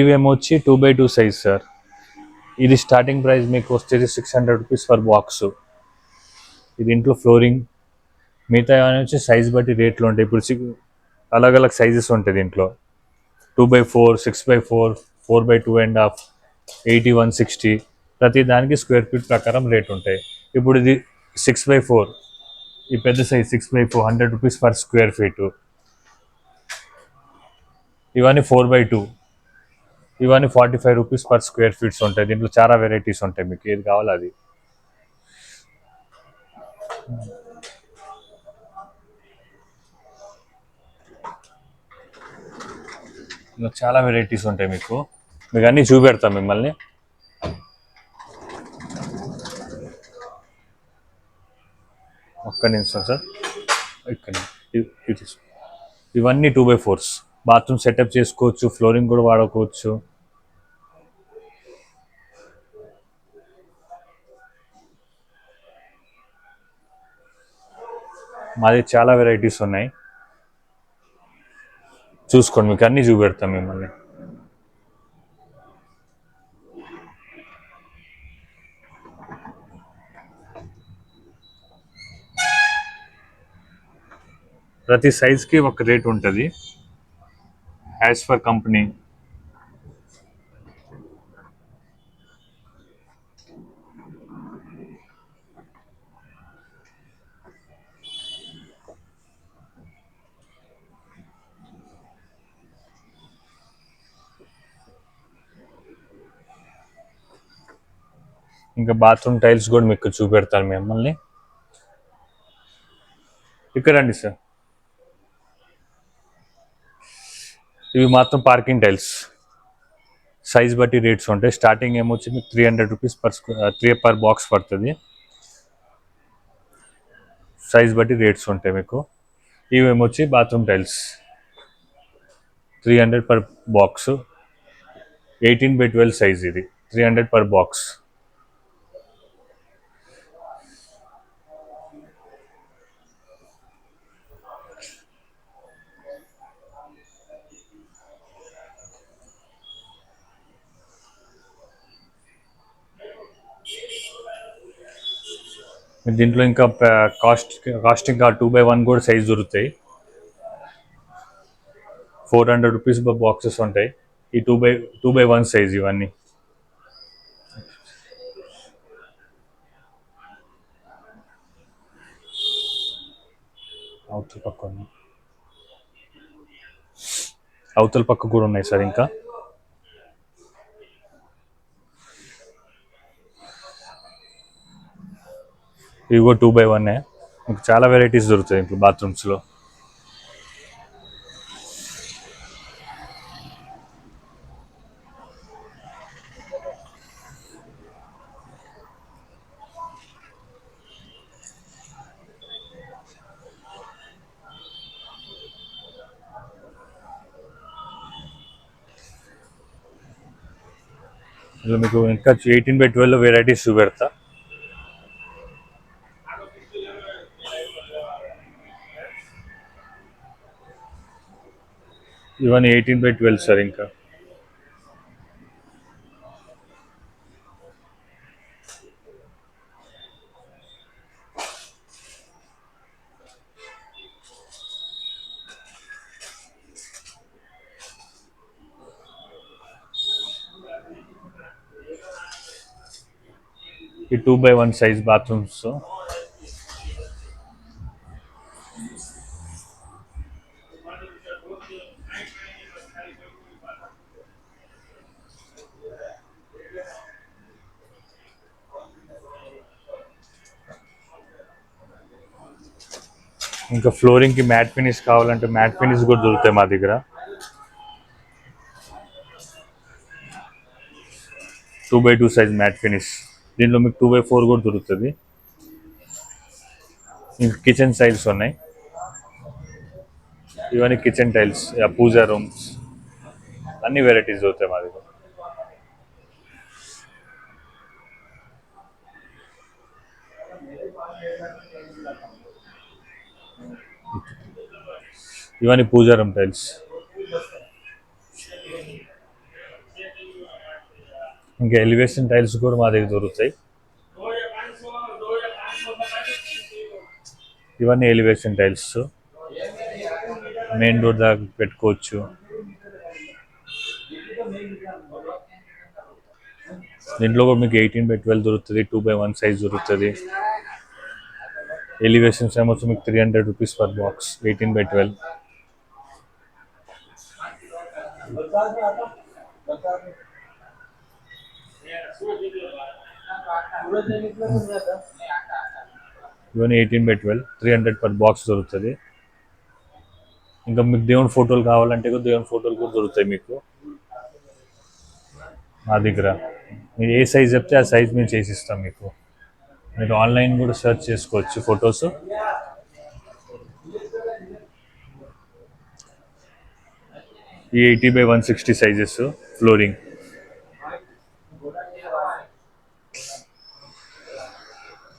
ఇవేమో వచ్చి two by two size sir ఇది స్టార్టింగ్ ప్రైస్ మీకు వచ్చేది six hundred rupees for box ఇది ఇంట్లో ఫ్లోరింగ్ మిగతా ఏమైనా వచ్చి సైజ్ బట్టి రేట్లు ఉంటాయి. ఇప్పుడు అలగ్ అలగ్ సైజెస్ ఉంటాయి దీంట్లో. Two by four six by four four by two and half eighty one sixty ప్రతి దానికి స్క్వేర్ ఫీట్ ప్రకారం రేట్ ఉంటాయి. ఇప్పుడు ఇది సిక్స్ బై ఫోర్ ఈ పెద్ద size six by four hundred rupees per square feet ఇవన్నీ ఫోర్ బై టూ ఇవన్నీ forty five rupees per square feets ఉంటాయి. దీంట్లో చాలా వెరైటీస్ ఉంటాయి మీకు. ఏది కావాలో అది. చాలా వెరైటీస్ ఉంటాయి మీకు. మీకు అన్నీ చూపెడతాం మిమ్మల్ని. ఒక్క నిమిషం సార్. ఇక్కడ ఇవన్నీ two by fours bathroom setup చేసుకోవచ్చు ఫ్లోరింగ్ కూడా వాడుకోవచ్చు. మాది చాలా వెరైటీస్ ఉన్నాయి. చూసుకోండి మీకు అన్నీ చూపెడతాం మిమ్మల్ని. ప్రతి సైజ్కి ఒక రేట్ ఉంటుంది. యాజ్ ఫర్ కంపెనీ ఇంకా బాత్రూమ్ టైల్స్ కూడా మీకు చూపెడతాను మిమ్మల్ని. ఇక్కడ రండి సార్. ఇవి మాత్రం పార్కింగ్ టైల్స్. సైజ్ బట్టి రేట్స్ ఉంటాయి. స్టార్టింగ్ ఏమొచ్చి మీకు three hundred rupees per three per box పడుతుంది. సైజ్ బట్టి రేట్స్ ఉంటాయి మీకు. ఇవి ఏమొచ్చి bathroom tiles. Three hundred per box eighteen by twelve size ఇది. త్రీ హండ్రెడ్ పర్ బాక్స్ దీంట్లో ఇంకా కాస్ట్ కాస్ట్ ఇంకా టూ బై వన్ కూడా సైజ్ దొరుకుతాయి. ఫోర్ హండ్రెడ్ రూపీస్ బాక్సెస్ ఉంటాయి. ఈ two by two by one size ఇవన్నీ. అవతల పక్క అవతల పక్క కూడా ఉన్నాయి సార్ ఇంకా. ఇవి కూడా టూ బై వన్ మీకు చాలా వెరైటీస్ దొరుకుతాయి ఇప్పుడు బాత్రూమ్స్లో. ఇందులో మీకు ఇంకా ఎయిటీన్ బై ట్వెల్వ్ వెరైటీస్ చూపెడతా. ఇవన్నీ ఎయిటీన్ బై ట్వెల్వ్ సార్ ఇంకా. ఈ two by one size bathrooms ఇంకా ఫ్లోరింగ్కి మ్యాట్ ఫినిష్ కావాలంటే మ్యాట్ ఫినిష్ కూడా దొరుకుతాయి మా దగ్గర. Two by two size matte finish. దీంట్లో మీకు టూ బై ఫోర్ కూడా దొరుకుతుంది. ఇంకా కిచెన్ టైల్స్ ఉన్నాయి. ఇవన్నీ కిచెన్ టైల్స్ పూజా రూమ్స్ అన్ని వెరైటీస్ దొరుకుతాయి మా దగ్గర. ఇవన్నీ పూజారం టైల్స్. ఇంకా ఎలివేషన్ టైల్స్ కూడా మా దగ్గర దొరుకుతాయి. ఇవన్నీ ఎలివేషన్ టైల్స్. మెయిన్ డోర్ దాకా పెట్టుకోవచ్చు. దీంట్లో కూడా మీకు ఎయిటీన్ బై ట్వెల్వ్ దొరుకుతుంది టూ బై వన్ సైజ్ దొరుకుతుంది. ఎలివేషన్స్ ఏమో వచ్చి మీకు three hundred rupees per box eighteen by twelve ఇవన్నీ eighteen by twelve three hundred per box దొరుకుతుంది. ఇంకా మీకు దేవుని ఫోటోలు కావాలంటే కూడా దేవుని ఫోటోలు కూడా దొరుకుతాయి మీకు. మా దగ్గర. మీరు ఏ సైజ్ చెప్తే ఆ సైజ్ మేము చేసి ఇస్తాం మీకు. మీరు ఆన్లైన్ కూడా సెర్చ్ చేసుకోవచ్చు ఫొటోస్ ఈ eighty by one sixty sizes flooring